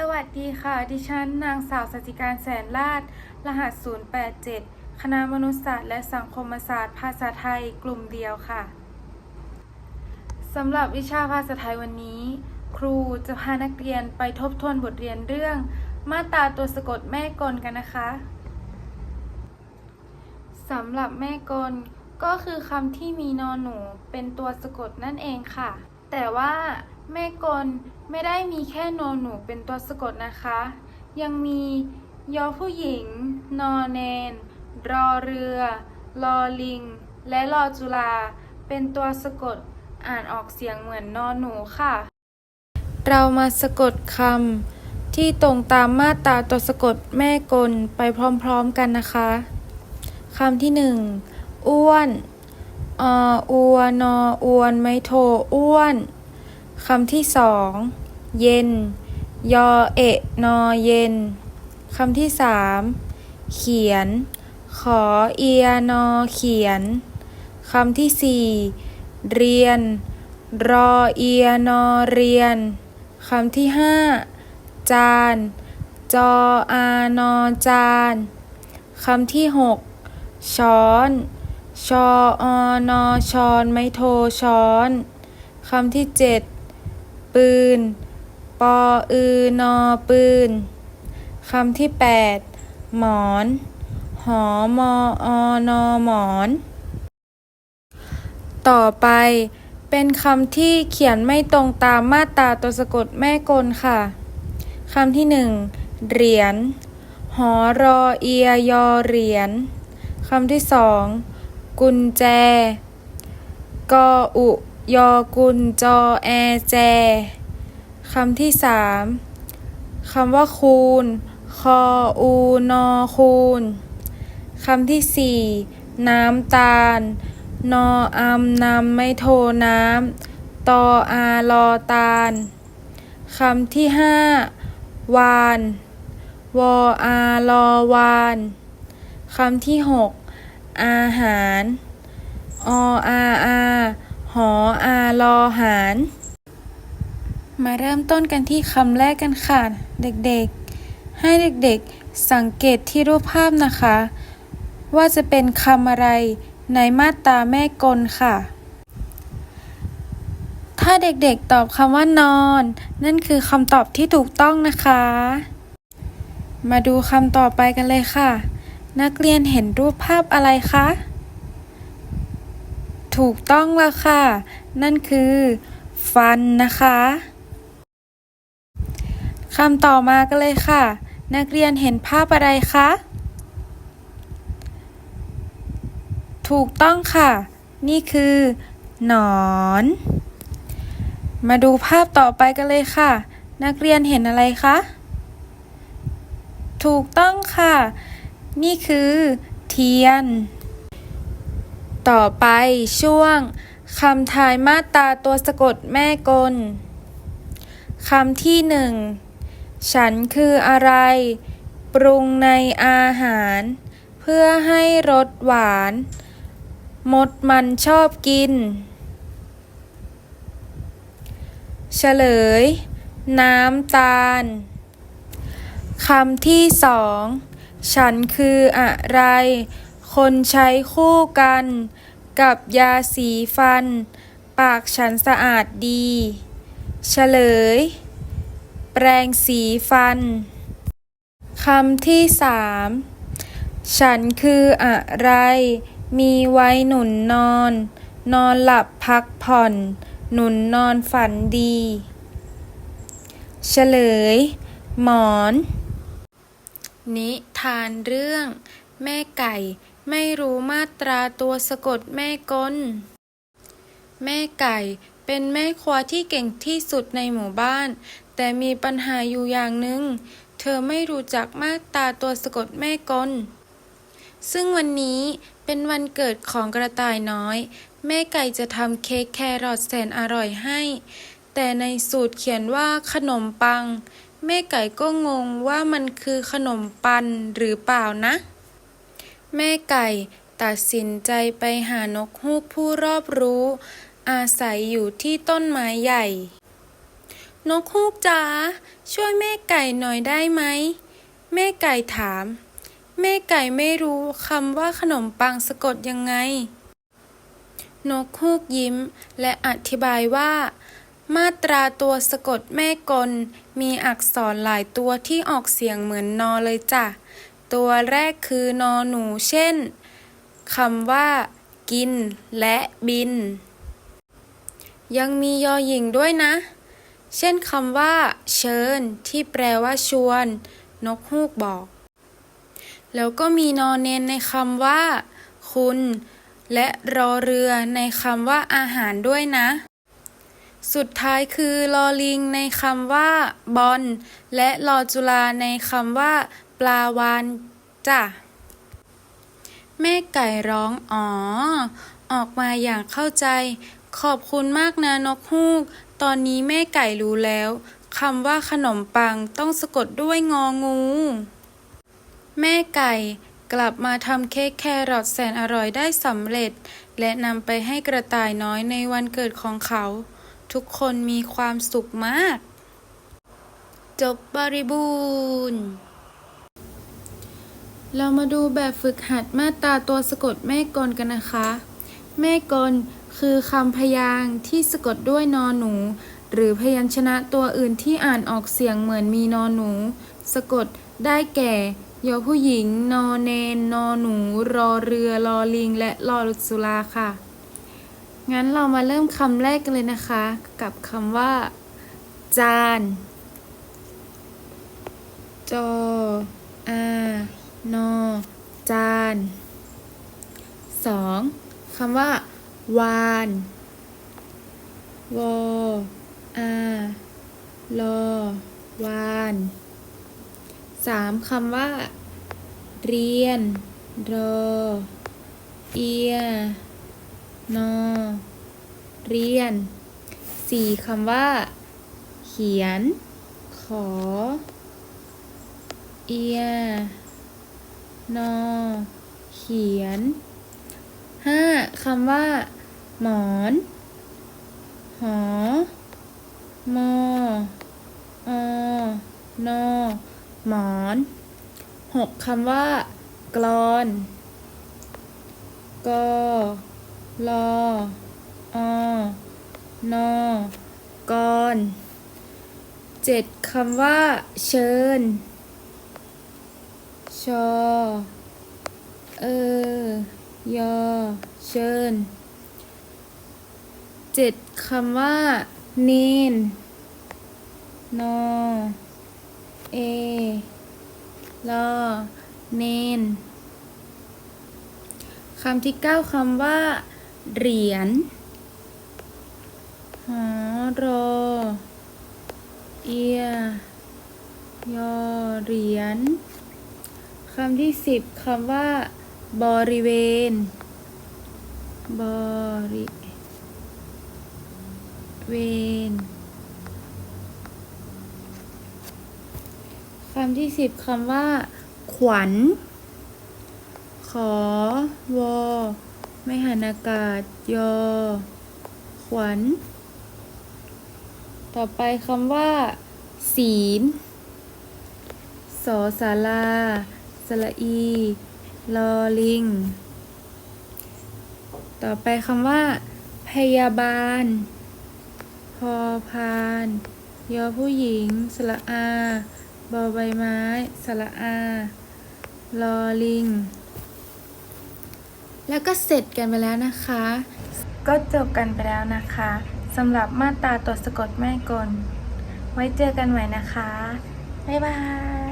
สวัสดีค่ะ ดิฉัน นางสาวสจิการแสนลาด รหัส 087 คณะมนุษยศาสตร์และสังคมศาสตร์ ภาษาไทย กลุ่มเดียวค่ะ สำหรับวิชาภาษาไทยวันนี้ ครูจะพานักเรียนไปทบทวนบทเรียนเรื่อง มาตราตัวสะกดแม่กลกันนะคะ สำหรับแม่กล ก็คือคำที่มีนอนหนูเป็นตัวสะกดนั่นเองค่ะ แต่ว่าแม่กล ไม่ได้มีแค่นอนหนูเป็นตัวสะกดนะคะ ยังมียอผู้หญิง นอแนน รอเรือ ลอลิง และรอจุฬาเป็นตัวสะกดอ่านออกเสียงเหมือนนอนหนูค่ะ เรามาสะกดคำที่ตรงตามมาตราตัวสะกดแม่กลไปพร้อมๆกันนะคะคำที่หนึ่งอ้วนออวนออวน ไม่โท อ้วน คำที่สองเย็น ยอเอะนอเย็น คำที่สามเขียน ขอเอียนอเขียน คำที่สี่เรียน รอเอียนอเรียน คำที่ห้าจาน จออานอจาน คำที่หกช้อน ชออนอช้อน ไม่โทช้อน คำที่เจ็ด ปืน ปออือนอปืน คำที่แปดหมอน หอมออนอหมอน ต่อไปเป็นคำที่เขียนไม่ตรงตามมาตราตัวสะกดแม่กลค่ะ คำที่หนึ่งเหรียญ หอรอเอียยอเหรียญ คำที่สองกุญแจ กออุ ยอกุญจอแอแจ คำที่สามคำว่าคูณ คออูนอคูณ คำที่สี่น้ำตาล นออำนำไม่โทน้ำ ตออารอตาล คำที่ห้าวาน วออาลอวาน คำที่หกอาหาร ออาอา หออาลอหาร มาเริ่มต้นกันที่คำแรกกันค่ะ เด็กๆ ให้เด็กๆ สังเกตที่รูปภาพนะคะ ว่าจะเป็นคำอะไรในมาตราแม่กลค่ะ ถ้าเด็กๆตอบคำว่านอน นั่นคือคำตอบที่ถูกต้องนะคะ มาดูคำต่อไปกันเลยค่ะ นักเรียนเห็นรูปภาพอะไรคะ ถูกต้องแล้วค่ะ นั่นคือ ฟันนะคะคำต่อมากันเลยค่ะ นักเรียนเห็นภาพอะไรคะ ถูกต้องค่ะ นี่คือ หนอน มาดูภาพต่อไปกันเลยค่ะ นักเรียนเห็นอะไรคะ ถูกต้องค่ะ นี่คือ เทียน ต่อไปช่วงคำทายมาตราตัวสะกดแม่กลคำที่หนึ่งฉันคืออะไร ปรุงในอาหาร เพื่อให้รสหวาน มดมันชอบกิน เฉลย น้ำตาลคำที่สอง ฉันคืออะไร คนใช้คู่กัน กับยาสีฟัน ปากฉันสะอาดดี เฉลย แปรงสีฟัน คำที่สามฉันคืออะไร มีไว้หนุนนอน นอนหลับพักผ่อน หนุนนอนฝันดี เฉลย หมอน นิทานเรื่อง แม่ไก่ ไม่รู้มาตราตัวสะกดแม่กล แม่ไก่ เป็นแม่ครัวที่เก่งที่สุดในหมู่บ้าน แต่มีปัญหาอยู่อย่างหนึ่ง เธอไม่รู้จักมาตราตัวสะกดแม่กล ซึ่งวันนี้เป็นวันเกิดของกระต่ายน้อย แม่ไก่จะทำเค้กแครอทแสนอร่อยให้ แต่ในสูตรเขียนว่าขนมปัง แม่ไก่ก็งงว่ามันคือขนมปันหรือเปล่านะ แม่ไก่ตัดสินใจไปหานกฮูกผู้รอบรู้ อาศัยอยู่ที่ต้นไม้ใหญ่ นกฮูกจ๋าช่วยแม่ไก่หน่อยได้ไหม แม่ไก่ถาม แม่ไก่ไม่รู้คำว่าขนมปังสะกดยังไง นกฮูกยิ้มและอธิบายว่า มาตราตัวสะกดแม่กลมีอักษรหลายตัวที่ออกเสียงเหมือนนอเลยจ้ะ ตัวแรกคือนอหนู เช่นคำว่า กิน และบิน ยังมียอหญิงด้วยนะ เช่นคำว่า เชิญ ที่แปลว่าชวน นกฮูกบอก แล้วก็มีนอนเนนในคำว่า คุณ และรอเรือในคำว่าอาหารด้วยนะสุดท้ายคือลอลิงในคำว่า บอลและลอจุลาในคำว่า ปลาวานจ้ะแม่ไก่ร้องอ๋อ ออกมาอย่างเข้าใจ ขอบคุณมากนะนกฮูก ตอนนี้แม่ไก่รู้แล้วคำว่าขนมปังต้องสะกดด้วยงองู แม่ไก่กลับมาทำเค้กแครอทแสนอร่อยได้สำเร็จ และนำไปให้กระต่ายน้อยในวันเกิดของเขา ทุกคนมีความสุขมาก จบบริบูรณ์ เรามาดูแบบฝึกหัดมาตราตัวสะกดแม่กลกันนะคะ แม่กลคือคำพยางค์ที่สะกดด้วยนอหนู หรือพยัญชนะตัวอื่นที่อ่านออกเสียงเหมือนมีนอหนู สะกดได้แก่ยอผู้หญิง นอเนน นอหนู รอเรือ รอลิง และรอสุราค่ะ งั้นเรามาเริ่มคำแรกกันเลยนะคะ กับคำว่า จาน จออา นอจานสองคำว่า วานวออาลอวานสามคำว่า เรียน รอ เอีย นอ เรียนสี่คำว่า เขียน ขอ เอีย นอ เขียนห้าคำว่า หมอน หอ มอ อ นอ หมอนหกคำว่ากลอนกอลออ นอกอนเจ็ดคำว่า เชิญ ชอ เออยอเชิญเจ็ดคำว่าเนนนอเอลอเนนคำที่เก้าคำว่า เหรียญหอรอเอียยอเหรียญ คำที่สิบคำว่า บริเวณ บริเวณคำที่สิบคำว่า ขวัญ ขอ วอ ไม่หันอากาศ ยอ ขวัญ ต่อไปคำว่า ศีล สอสารา สระอี ลอลิง ต่อไปคำว่า พยาบาล พอพาน ยอผู้หญิง สระอา บอใบไม้ สระอา ลอลิง แล้วก็เสร็จกันไปแล้วนะคะ ก็จบกันไปแล้วนะคะสำหรับมาตราตัวสะกดแม่กล ไว้เจอกันใหม่นะคะ บ๊ายบาย